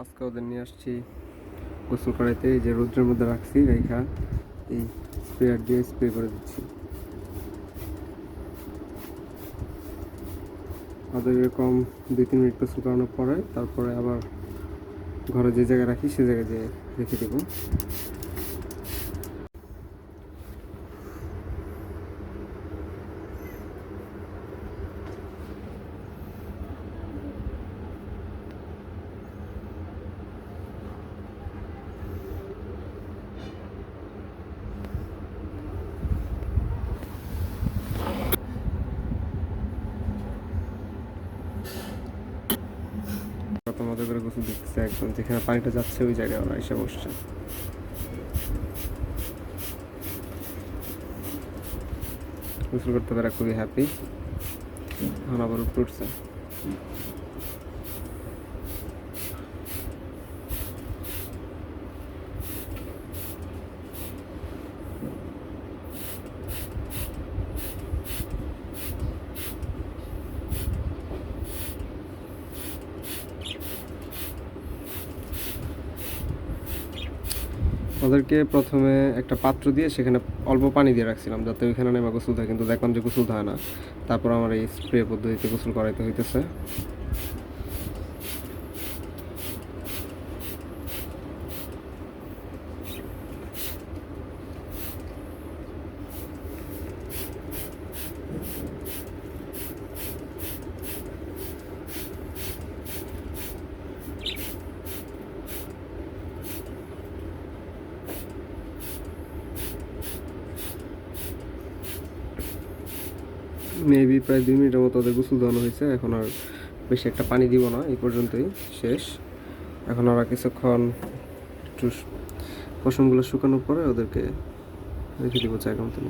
আজকে ওদের নিয়ে আসছি গোসল করাইতে। এই যে রৌদ্রের মধ্যে রাখছি রেখা, এই স্প্রেয়ার দিয়ে স্প্রে করে দিচ্ছি। ওদের এরকম দুই তিন মিনিট গোসল করানোর পরে তারপরে আবার ঘরে যে জায়গায় রাখি সে জায়গায় যেয়ে রেখে দেবো। কত করে গোসল দিচ্ছে একদম। যেখানে পানিটা যাচ্ছে, ওই জায়গায় ওরা এসে বসছে গোসল করতে পারা খুবই হ্যাপি এখন আবার উপরে উঠছে। ওদেরকে প্রথমে একটা পাত্র দিয়ে সেখানে অল্প পানি দিয়ে রাখছিলাম, যাতে ওইখানে নেমে গোসল থাকে কিন্তু দেখলাম যে গোসল হয় না। তারপর আমার এই স্প্রে পদ্ধতিতে গোসল করাইতে হইতেছে। মেবি প্রায় দুই মিনিটের মতো ওদের গোসল দেওয়ানো হয়েছে। এখন আর বেশি একটা পানি দিব না, এই পর্যন্তই, শেষ। এখন ওরা কিছুক্ষণ একটু পশমগুলো শুকানোর পরে ওদেরকে রেখে দিব জায়গা মতো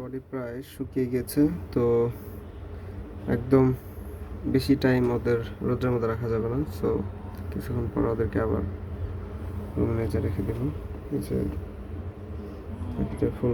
বডি প্রায় শুকিয়ে গেছে, তো একদম বেশি টাইম ওদের রোদ্রের মধ্যে রাখা যাবে না। সো কিছুক্ষণ পর ওদেরকে আবার রুমে নিচে রেখে দেবো। যে ফুল